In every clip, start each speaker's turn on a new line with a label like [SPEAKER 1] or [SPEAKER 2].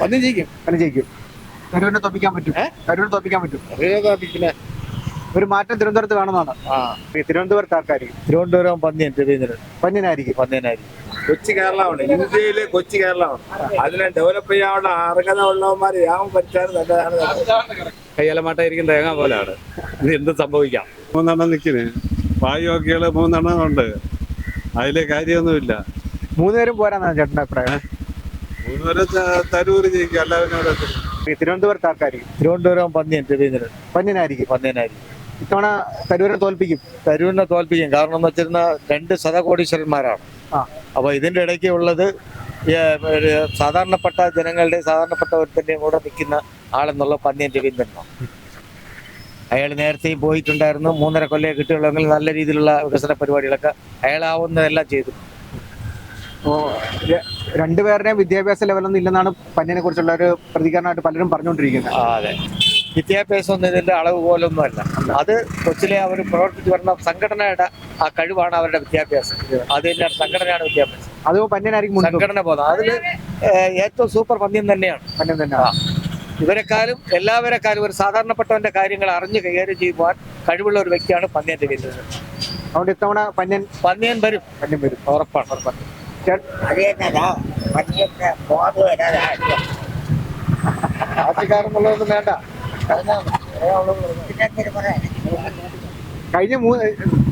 [SPEAKER 1] പന്നി ജയിക്കും.
[SPEAKER 2] പന്നി ജയിക്കും. തരൂരിനെ തോപ്പിക്കാൻ പറ്റും. തരൂരിനെ തോപ്പിക്കാൻ പറ്റും.
[SPEAKER 1] പിന്നെ
[SPEAKER 2] ഒരു മാറ്റം തിരുവനന്തപുരത്ത് ഈ തിരുവനന്തപുരത്ത് ആർക്കായിരിക്കും
[SPEAKER 3] തിരുവനന്തപുരം പന്നിയൻ രവീന്ദ്രൻ
[SPEAKER 2] പന്യനായിരിക്കും
[SPEAKER 3] പന്നിയനായിരിക്കും
[SPEAKER 4] കൊച്ചു കേരളമാണ്. ഇന്ത്യയിലെ കൊച്ചു കേരളമാണ്. അതിനെ ഡെവലപ്പ് ചെയ്യാനുള്ള അർഹത ഉള്ളവന്മാർ യാമം പറ്റാറ് നല്ലതാണ്.
[SPEAKER 5] കയ്യാലമാട്ടായിരിക്കും തേങ്ങ പോലാണ്. ഇത് എന്ത് സംഭവിക്കാം.
[SPEAKER 6] മൂന്നെണ്ണം നിൽക്കുന്നു വായുവൊക്കെയുള്ള മൂന്നെണ്ണം ഉണ്ട്. അതിലെ കാര്യമൊന്നുമില്ല.
[SPEAKER 2] മൂന്നുപേരും പോരാന്നാണ് ചേട്ടന്റെ അഭിപ്രായം.
[SPEAKER 6] മൂന്നുപേരെ തരൂര് ജയിക്കും. എല്ലാവരും
[SPEAKER 2] ഈ തിരുവനന്തപുരത്ത് ആർക്കായിരിക്കും
[SPEAKER 3] തിരുവനന്തപുരം പന്നിയൻ രവീന്ദ്രൻ.
[SPEAKER 2] പന്നിയനായിരിക്കും.
[SPEAKER 3] പന്നിയനായിരിക്കും.
[SPEAKER 2] ഇത്തവണ തരൂരിനെ തോൽപ്പിക്കും?
[SPEAKER 3] തരൂരിനെ തോൽപ്പിക്കും. കാരണം എന്ന് വെച്ചിരുന്ന രണ്ട് സഹകോടീശ്വരന്മാരാണ്
[SPEAKER 2] അപ്പോൾ
[SPEAKER 3] അപ്പൊ ഇതിന്റെ ഇടയ്ക്ക് ഉള്ളത് സാധാരണപ്പെട്ട ജനങ്ങളുടെ സാധാരണപ്പെട്ട ഒരുത്തന്റെയും കൂടെ നിൽക്കുന്ന ആളെന്നുള്ള പന്നിയൻ രവീന്ദ്രനാണ് അയാൾ നേരത്തെയും പോയിട്ടുണ്ടായിരുന്നു. മൂന്നര കൊല്ലം കിട്ടിയുള്ളെങ്കിൽ നല്ല രീതിയിലുള്ള വികസന പരിപാടികളൊക്കെ അയാളാവുന്നതെല്ലാം ചെയ്തു.
[SPEAKER 2] ഓ രണ്ടുപേരുടെ വിദ്യാഭ്യാസ ലെവലൊന്നും ഇല്ലെന്നാണ് പന്നിനെ കുറിച്ചുള്ള ഒരു പ്രതികരണമായിട്ട് പലരും പറഞ്ഞുകൊണ്ടിരിക്കുന്നത്.
[SPEAKER 3] അതെ. വിദ്യാഭ്യാസം ഒന്നും ഇതിന്റെ അളവ് പോലൊന്നും അല്ല അത് കൊച്ചിലെ അവർ പ്രവർത്തിച്ചു വരുന്ന സംഘടനയുടെ ആ കഴിവാണ് അവരുടെ വിദ്യാഭ്യാസം. അത് തന്നെയാണ് സംഘടനയാണ് വിദ്യാഭ്യാസം.
[SPEAKER 2] അത് പന്നിനായിരിക്കും.
[SPEAKER 3] സംഘടന പോകുന്നത് അതിൽ ഏറ്റവും സൂപ്പർ പന്ന്യം തന്നെയാണ്.
[SPEAKER 2] പന്ന്യം തന്നെ
[SPEAKER 3] ഇവരെക്കാളും എല്ലാവരെക്കാളും ഒരു സാധാരണപ്പെട്ടവന്റെ കാര്യങ്ങൾ അറിഞ്ഞു കൈകാര്യം ചെയ്യുവാൻ കഴിവുള്ള ഒരു വ്യക്തിയാണ് പന്ന്യന്റെ രവീന്ദ്രൻ
[SPEAKER 2] അതുകൊണ്ട് ഇത്തവണ പന്ന്യൻ
[SPEAKER 3] പന്ന്യൻ വരും.
[SPEAKER 2] പന്ന്യൻ വരും.
[SPEAKER 3] ഉറപ്പാണ് ഉറപ്പാണ്.
[SPEAKER 2] വേണ്ട. കഴിഞ്ഞ മൂന്ന്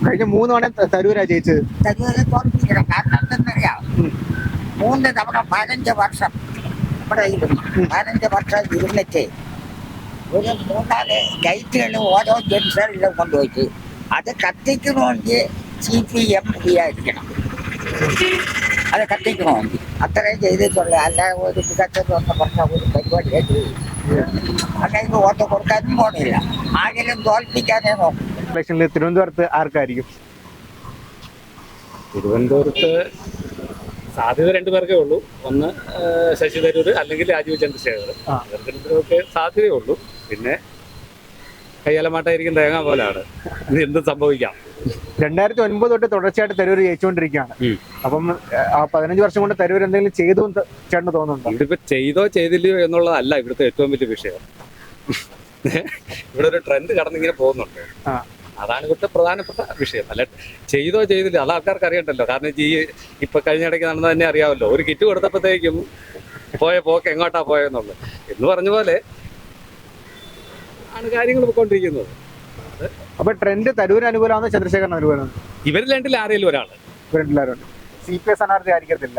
[SPEAKER 2] കഴിഞ്ഞ മൂന്ന് തവണ തരൂരാ ജയിച്ചത്.
[SPEAKER 7] തരൂരെ തോൽപ്പിക്കണം. കാരണം എന്തെന്നറിയാം? മൂന്ന് തവണ പതിനഞ്ച് വർഷം ഇരുന്നു പതിനഞ്ച് വർഷം ഇരുന്നിട്ട് ഒരു മൂന്നാൽ ലൈറ്റുകൾ ഓരോ ജംഗ്ഷനിലും കൊണ്ടുപോയിട്ട് അത് കത്തിക്കണമെങ്കിൽ സി പി എം വിചാരിക്കണം അത് കത്തിക്കണോ? അത്രയും ചെയ്തിട്ടുള്ള അല്ലാതെ ഒരു മികച്ചതെന്ന് പറഞ്ഞ ഒരു പരിപാടി അങ്ങനെ വോട്ട് കൊടുക്കാനും പോണില്ല. ആരെങ്കിലും തോൽപ്പിക്കാനേ നോക്കും.
[SPEAKER 2] ഇലക്ഷനിൽ തിരുവനന്തപുരത്ത് ആർക്കായിരിക്കും?
[SPEAKER 5] തിരുവനന്തപുരത്ത് സാധ്യത രണ്ടു പേർക്കേ ഉള്ളൂ. ഒന്ന് ശശി തരൂർ അല്ലെങ്കിൽ രാജീവ് ചന്ദ്രശേഖർ. ഇവർക്ക് ഉള്ളൂ പിന്നെ കയ്യാലമാട്ടായിരിക്കും തേങ്ങ പോലാണ്. ഇത് എന്ത് സംഭവിക്കാം.
[SPEAKER 2] രണ്ടായിരത്തി ഒൻപത് തൊട്ട് തുടർച്ചയായിട്ട് തരൂർ ജയിച്ചുകൊണ്ടിരിക്കുകയാണ്. അപ്പം ആ പതിനഞ്ച് വർഷം കൊണ്ട് തരൂർ എന്തെങ്കിലും ചെയ്തു ചേട്ടന് തോന്നുന്നുണ്ടോ?
[SPEAKER 5] ഇതിപ്പോ ചെയ്തോ ചെയ്തില്ലയോ എന്നുള്ളതല്ല ഇവിടുത്തെ ഏറ്റവും വലിയ വിഷയം. ഇവിടെ ഒരു ട്രെൻഡ് കടന്നിങ്ങനെ പോകുന്നുണ്ട്. അതാണ് ഇവിടുത്തെ പ്രധാനപ്പെട്ട വിഷയം. അല്ല ചെയ്തോ ചെയ്തില്ല അത് ആൾക്കാർക്ക് അറിയണ്ടല്ലോ. കാരണം ഈ ഇപ്പൊ കഴിഞ്ഞ ഇടയ്ക്ക് നടന്നത് തന്നെ അറിയാമല്ലോ. ഒരു കിറ്റ് കൊടുത്തപ്പോഴത്തേക്കും പോയ പോക്ക് എങ്ങോട്ടാ പോയെന്നുള്ളത്. എന്ന് പറഞ്ഞ പോലെ ആണ് കാര്യങ്ങൾ പോയിക്കൊണ്ടിരിക്കുന്നത്
[SPEAKER 2] അപ്പൊ ട്രെൻഡ് തരൂർ അനുകൂലമാണ് ചന്ദ്രശേഖരൻ അനുകൂലമാണ്?
[SPEAKER 5] ഇവരിൽ രണ്ടിൽ ആരെങ്കിലും ഒരാൾ
[SPEAKER 2] ഇവരെല്ലാവരും സി പി എസ് സ്ഥാനാർത്ഥി ആയിരിക്കത്തില്ല.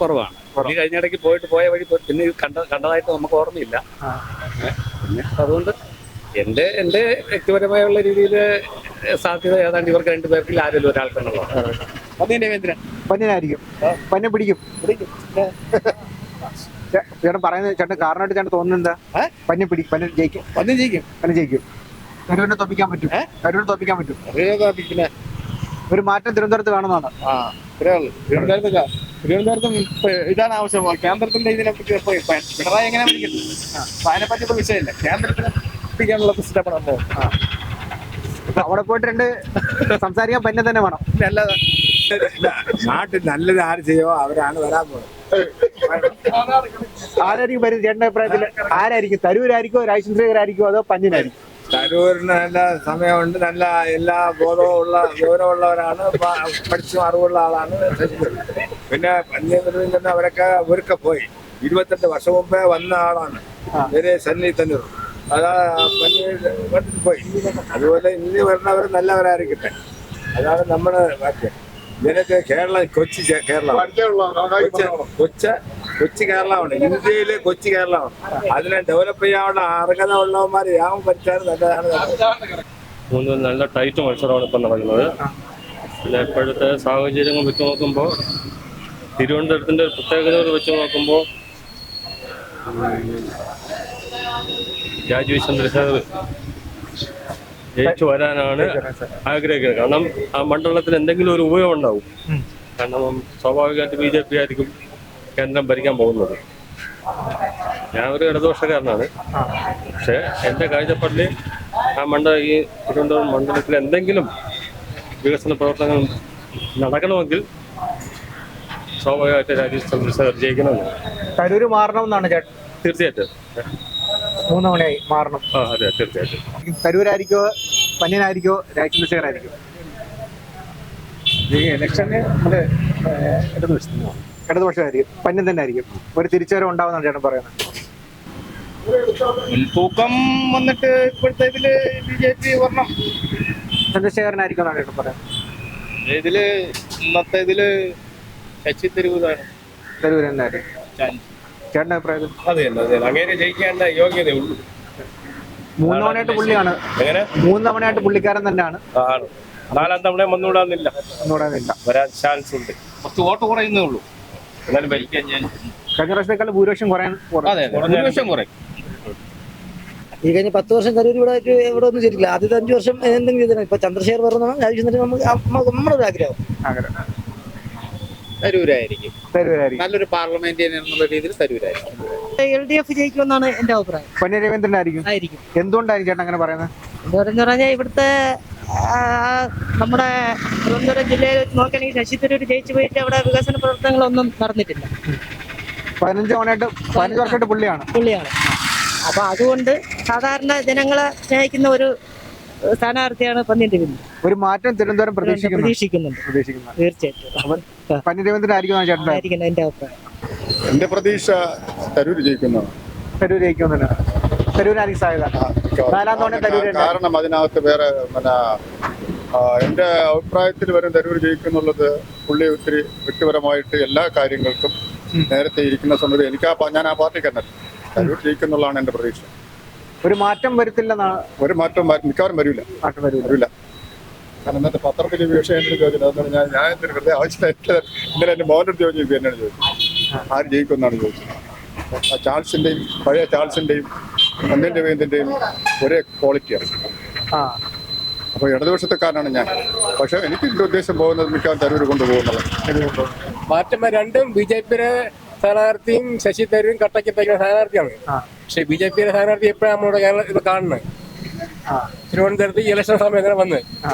[SPEAKER 5] കുറവാണ്. ഈ കഴിഞ്ഞ ഇടയ്ക്ക് പോയിട്ട് പോയ വഴി പോയി പിന്നെ ഇത് കണ്ട കണ്ടതായിട്ട് നമുക്ക് ഓർമ്മയില്ല. പിന്നെ അതുകൊണ്ട് എന്റെ എന്റെ വ്യക്തിപരമായുള്ള രീതിയിൽ സാധ്യത ഏതാണ്ട് ഇവർക്ക് രണ്ടുപേർക്കിൽ ആരെങ്കിലും ഒരാൾക്കെന്നുള്ളതാണ്
[SPEAKER 1] പന്നി രവീന്ദ്രൻ.
[SPEAKER 2] പന്യനായിരിക്കും പന്യൻ പിടിക്കും. ചേ- ചേട്ടൻ പറയുന്നത് ചേട്ടൻ കാരണമായിട്ട് ചേട്ടൻ തോന്നുന്നത് എന്താ പന്നി പിടിക്കും പന്യൻ ജയിക്കും.
[SPEAKER 1] പന്നി ജയിക്കും?
[SPEAKER 2] പന്നി ജയിക്കും. കരുവിനെ തോപ്പിക്കാൻ പറ്റും. കരുവിനെ തോപ്പിക്കാൻ പറ്റും.
[SPEAKER 1] പിന്നെ
[SPEAKER 2] ഒരു മാറ്റം തിരുവനന്തപുരത്ത്
[SPEAKER 1] കാണുന്നതാണ്. തിരുവനന്തപുരത്ത് തിരുവനന്തപുരത്തും ഇതാണ് ആവശ്യം. കേന്ദ്രത്തിന്റെ ഇതിനെ പറ്റി പിണറായി എങ്ങനെ പിടിക്കുന്നു അതിനെപ്പറ്റി ഇപ്പൊ വിഷയമില്ല. കേന്ദ്രത്തിന് പിടിക്കാനുള്ള സ്റ്റെപ്പാണ് സംഭവം
[SPEAKER 2] അവിടെ പോയിട്ട് രണ്ട് സംസാരിക്കാൻ പന്നെ തന്നെ വേണം.
[SPEAKER 1] പിന്നെ അല്ലാതെ
[SPEAKER 4] നാട്ടിൽ നല്ലത് ആര് ചെയ്യോ അവരാണ് വരാൻ പോകുന്നത്
[SPEAKER 2] ആരായിരിക്കും പരിധി? എന്റെ അഭിപ്രായത്തിൽ ആരായിരിക്കും? തരൂരായിരിക്കോ രാജചന്ദ്രകരായിരിക്കോ അതോ പഞ്ഞനായിരിക്കും
[SPEAKER 4] തരൂരിന് നല്ല സമയമുണ്ട്. നല്ല എല്ലാ ബോധവും ഉള്ള വിവരമുള്ളവരാണ് പ- പഠിച്ചും അറിവുള്ള ആളാണ്. പിന്നെ പന്യൻ അവരൊക്കെ ഒരുക്ക പോയി. ഇരുപത്തെട്ട് വർഷം മുമ്പേ വന്ന ആളാണ്. ഇവരെ സന്നി തന്നൂർ. അതാ പഞ്ഞു പോയി. അതുപോലെ ഇനി വരുന്നവർ നല്ലവരായിരിക്കട്ടെ. അതാണ് നമ്മുടെ വാക്യം ഇതിനൊക്കെ കേരളം കൊച്ചി കേരളമാണ്. കൊച്ചി കൊച്ച കേരളമാണ്. ഇന്ത്യയിലെ കൊച്ചി കേരളമാണ്. അതിനെ ഡെവലപ്പ് ചെയ്യാനുള്ള അർഹത ഉള്ളവന്മാർ യാമം ഭരിച്ചാൽ നല്ലതാണ്.
[SPEAKER 8] മൂന്ന് നല്ല ടൈറ്റ് മത്സരമാണ് ഇപ്പം നടക്കുന്നത്. പിന്നെ ഇപ്പോഴത്തെ സാഹചര്യങ്ങൾ വെച്ച് നോക്കുമ്പോൾ തിരുവനന്തപുരത്തിന്റെ പ്രത്യേകതകൾ വെച്ച് നോക്കുമ്പോൾ രാജീവ് ചന്ദ്രശേഖർ ജയിച്ചു വരാനാണ് ആഗ്രഹിക്കുന്നത്. കാരണം ആ മണ്ഡലത്തിൽ എന്തെങ്കിലും ഒരു ഉപയോഗം ഉണ്ടാവും. കാരണം സ്വാഭാവികമായിട്ട് ബി ജെ പി ആയിരിക്കും കേന്ദ്രം ഭരിക്കാൻ പോകുന്നത്. ഞാൻ ഒരു ഇടതുപക്ഷക്കാരനാണ്. പക്ഷേ എന്റെ കാഴ്ചപ്പാടിൽ ആ മണ്ഡല ഈ തിരുവനന്തപുരം മണ്ഡലത്തിൽ എന്തെങ്കിലും വികസന പ്രവർത്തനങ്ങൾ നടക്കണമെങ്കിൽ സ്വാഭാവികമായിട്ട് രാജീവ് ചന്ദ്രശേഖർ ജയിക്കണമെന്ന്.
[SPEAKER 2] തരൂര് മാറണമെന്നാണ് ചേട്ടൻ.
[SPEAKER 8] തീർച്ചയായിട്ടും.
[SPEAKER 2] മൂന്ന് മണിയായി മാറണം
[SPEAKER 8] അതെ തീർച്ചയായിട്ടും.
[SPEAKER 2] തരൂരായിരിക്കോ പന്യനായിരിക്കോ രാജ്യശേഖരായിരിക്കോ ആയിരിക്കോ
[SPEAKER 1] ഈ ഇലക്ഷന് നമ്മൾ ഇടതുവശത്ത്
[SPEAKER 2] ഇടതുപക്ഷമായിരിക്കും പന്യൻ തന്നെ ആയിരിക്കും ഒരു തിരിച്ചുവരവ് ഉണ്ടാവുന്ന ചേട്ടൻ പറയുന്നത്.
[SPEAKER 1] മുൻതൂക്കം വന്നിട്ട് ഇപ്പോഴത്തെ ഇതിൽ ബി ജെ പി വരണം.
[SPEAKER 2] ചന്ദ്രശേഖരനായിരിക്കും എന്നാണ് ചേട്ടൻ പറയുന്നത്.
[SPEAKER 1] ഇതിൽ ഇന്നത്തെ ഇതിൽ ശശി തരൂരാണ്.
[SPEAKER 2] തരൂർ ചേട്ടന്റെ അഭിപ്രായത്തിൽ
[SPEAKER 6] അതെ അതെ അങ്ങനെ ജയിക്കേണ്ട യോഗ്യതയുള്ളൂ
[SPEAKER 2] മൂന്ന് തവണയായിട്ട് പുള്ളിയാണ്.
[SPEAKER 6] എങ്ങനെ?
[SPEAKER 2] മൂന്ന് തവണയായിട്ട് പുള്ളിക്കാരൻ തന്നെയാണ്.
[SPEAKER 6] ആണ്. നാലാം തവണ വന്നുകൂടാന്നില്ല.
[SPEAKER 2] ഒന്നുകൂടാനില്ല
[SPEAKER 6] വരാൻ ചാൻസ് ഉണ്ട്.
[SPEAKER 1] കുറച്ച് വോട്ട് കുറയുന്നേ ഉള്ളൂ.
[SPEAKER 6] എന്നാലും ഭരിക്കാൻ ഞാൻ
[SPEAKER 2] കഴിഞ്ഞ പ്രാവശ്യത്തെക്കാൾ ഭൂരിപക്ഷം കുറയാൻ
[SPEAKER 1] അതെ ഭൂരിപക്ഷം കുറയും.
[SPEAKER 9] ഈ കഴിഞ്ഞ പത്ത് വർഷം കരൂർ ഇവിടെ ആയിട്ട് ഇവിടെ ഒന്നും ചെയ്തിട്ടില്ല. ആദ്യത്തെ അഞ്ച് വർഷം എന്തെങ്കിലും ഇപ്പൊ ചന്ദ്രശേഖർ പറഞ്ഞു നമുക്ക് നമ്മ- നമ്മുടെ ഒരു ആഗ്രഹം.
[SPEAKER 2] ആഗ്രഹം.
[SPEAKER 1] തരൂരായിരിക്കും.
[SPEAKER 2] തരൂരായിരിക്കും.
[SPEAKER 1] നല്ലൊരു പാർലമെന്റിയൻ എന്നുള്ള രീതിയിൽ തരൂരായിരിക്കും.
[SPEAKER 9] എൽ ഡി എഫ് ജയിക്കുമെന്നാണ് എന്റെ അഭിപ്രായം.
[SPEAKER 2] പന്യ രവീന്ദ്രനായിരിക്കും
[SPEAKER 9] ആയിരിക്കും.
[SPEAKER 2] എന്തുകൊണ്ടായിരിക്കും ചേട്ടൻ അങ്ങനെ പറയുന്നത്?
[SPEAKER 9] പറഞ്ഞാൽ ഇവിടുത്തെ ആ, നമ്മുടെ തിരുവനന്തപുരം ജില്ലയിൽ വെച്ച് നോക്കുകയാണെങ്കിൽ ശശി തരൂർ ജയിച്ചു പോയിട്ട് അവിടെ വികസന പ്രവർത്തനങ്ങളൊന്നും നടന്നിട്ടില്ല.
[SPEAKER 2] പതിനഞ്ച് തവണയായിട്ട് പതിനഞ്ച് വർഷമായിട്ട് പുള്ളിയാണ്.
[SPEAKER 9] പുള്ളിയാണ്. അപ്പൊ അതുകൊണ്ട് സാധാരണ ജനങ്ങളെ സ്നേഹിക്കുന്ന ഒരു സ്ഥാനാർത്ഥിയാണ് പന്നിയുടെ
[SPEAKER 2] ഒരു മാറ്റം തിരുവനന്തപുരം പ്രതീക്ഷിക്കുന്നു.
[SPEAKER 9] പ്രതീക്ഷിക്കുന്നുണ്ട്.
[SPEAKER 2] പ്രതീക്ഷിക്കുന്നു.
[SPEAKER 9] തീർച്ചയായിട്ടും.
[SPEAKER 2] പന്യ രവീന്ദ്രനായിരിക്കും ചേട്ടൻ
[SPEAKER 9] ആയിരിക്കണം എന്റെ അഭിപ്രായം.
[SPEAKER 10] എന്റെ പ്രതീക്ഷ തരൂർ ജയിക്കുന്നു.
[SPEAKER 2] തരൂർ ജയിക്കുമെന്നാണ് തരൂരായിരിക്കും സാധ്യത. നാലാം തവണ തരൂർ
[SPEAKER 10] കാരണം അതിനകത്ത് വേറെ പിന്നെ എന്റെ എന്റെ അഭിപ്രായത്തിൽ വരും തരൂർ ജയിക്കുന്നുള്ളത് പുള്ളി ഒത്തിരി വ്യക്തിപരമായിട്ട് എല്ലാ കാര്യങ്ങൾക്കും നേരത്തെ ഇരിക്കുന്ന സമയത്ത് എനിക്ക് ആ ഞാൻ ആ പാർട്ടി തന്നെ. തരൂർ ജയിക്കുന്നുള്ളതാണ് എന്റെ പ്രതീക്ഷ.
[SPEAKER 2] ഒരു മാറ്റം വരുത്തില്ലെന്നാണ്
[SPEAKER 10] ഒരു മാറ്റം മിക്കവാറും വരില്ല.
[SPEAKER 2] മാറ്റം വരില്ല.
[SPEAKER 10] കാരണം ഇന്നത്തെ പത്രത്തിൽ ഈ വിഷയം എന്നോട് ചോദിച്ചത് അതെന്ന് ഞാൻ ഞാൻ എന്തൊരു വെറുതെ ആവശ്യമായിട്ട് ഇന്നലെ എന്റെ മോനോട് ചോദിച്ചു എന്നോട് ചോദിച്ചു. ആര് ജയിക്കുമെന്നാണ് ചോദിച്ചത്. ആ ചാൾസിന്റെയും പഴയ ചാൾസിന്റെയും മന്ദൻ രവീന്ദ്രന്റെയും ഒരേ ക്വാളിറ്റിയാണ്
[SPEAKER 2] ആ.
[SPEAKER 10] അപ്പോൾ ഇടതുപക്ഷത്തെക്കാരനാണ് ഞാൻ. പക്ഷേ എനിക്ക് എന്റെ ഉദ്ദേശം പോകുന്നത് മിക്കവാറും തരൂർ കൊണ്ടുപോകുന്നത്
[SPEAKER 6] മാറ്റം രണ്ടും ബി ജെ പിയുടെ സ്ഥാനാർത്ഥിയും ശശി തരൂരും കട്ടക്കിട്ടയ്ക്കുന്ന സ്ഥാനാർത്ഥിയാണ്. പക്ഷേ ബി ജെ പിയുടെ സ്ഥാനാർത്ഥി എപ്പോഴാണ് നമ്മുടെ കേരളത്തിൽ കാണുന്നത്?
[SPEAKER 2] ആ.
[SPEAKER 6] തിരുവനന്തപുരത്ത് ഈ ഇലക്ഷൻ സമയത്ത് വന്ന്.
[SPEAKER 2] ആ.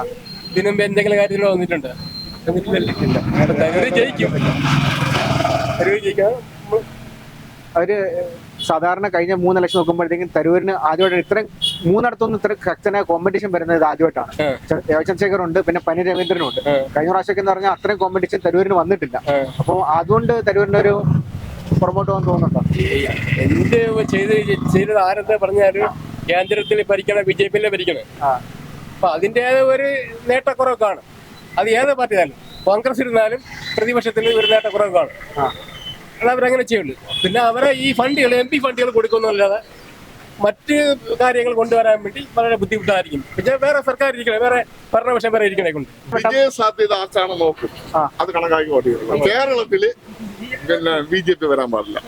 [SPEAKER 6] ഇതിനു മുമ്പ് എന്തെങ്കിലും കാര്യത്തിൽ വന്നിട്ടുണ്ട്? ജയിക്കും. ജയിക്കാം.
[SPEAKER 2] അവർ സാധാരണ കഴിഞ്ഞ മൂന്ന് ഇലക്ഷൻ നോക്കുമ്പോഴത്തേക്കും തരൂരിന് ആദ്യമായിട്ട് ഇത്രയും മൂന്നിടത്തൊന്നും ഇത്ര ശക്തനായ കോമ്പറ്റീഷൻ വരുന്നത് ഇത് ആദ്യമായിട്ടാണ്.
[SPEAKER 6] ആ.
[SPEAKER 2] ദേവചന്ദ്രശേഖർ ഉണ്ട് പിന്നെ പനി രവീന്ദ്രനും ഉണ്ട്. കഴിഞ്ഞ പ്രാവശ്യമൊക്കെ എന്ന് പറഞ്ഞാൽ അത്രയും കോമ്പറ്റീഷൻ തരൂരിന് വന്നിട്ടില്ല.
[SPEAKER 6] അപ്പൊ
[SPEAKER 2] അപ്പോൾ അതുകൊണ്ട് തരൂരിന് ഒരു പുറമോട്ട് പോകാൻ തോന്നുന്നുണ്ടോ?
[SPEAKER 6] എന്ത് ചെയ്ത് ചെയ്തത് ആരെന്ന് പറഞ്ഞാലും കേന്ദ്രത്തിൽ ഭരിക്കണം ബി ജെ പിയിലെ ഭരിക്കണേ. അപ്പൊ അതിന്റെ ഒരു നേട്ടക്കുറവ് കാണും അത് ഏത് പാർട്ടി ആയാലും കോൺഗ്രസ് ഇരുന്നാലും പ്രതിപക്ഷത്തിൽ ഒരു നേട്ടക്കുറവ് കാണും. അത് അവരങ്ങനെ ചെയ്യുള്ളൂ. പിന്നെ അവരെ ഈ ഫണ്ടുകൾ എം പി ഫണ്ടുകൾ കൊടുക്കുന്നല്ലാതെ മറ്റ് കാര്യങ്ങൾ കൊണ്ടുവരാൻ വേണ്ടി വളരെ ബുദ്ധിമുട്ടായിരിക്കും പിന്നെ വേറെ സർക്കാർ ഇരിക്കണേ വേറെ ഭരണപക്ഷം വേറെ ഇരിക്കണേ കൊണ്ട്
[SPEAKER 10] വിജയ സാധ്യത ആർക്കാണ് നോക്കും. അത് കണക്കാക്കി കേരളത്തിൽ പിന്നെ ബി ജെ പി വരാൻ പാടില്ല.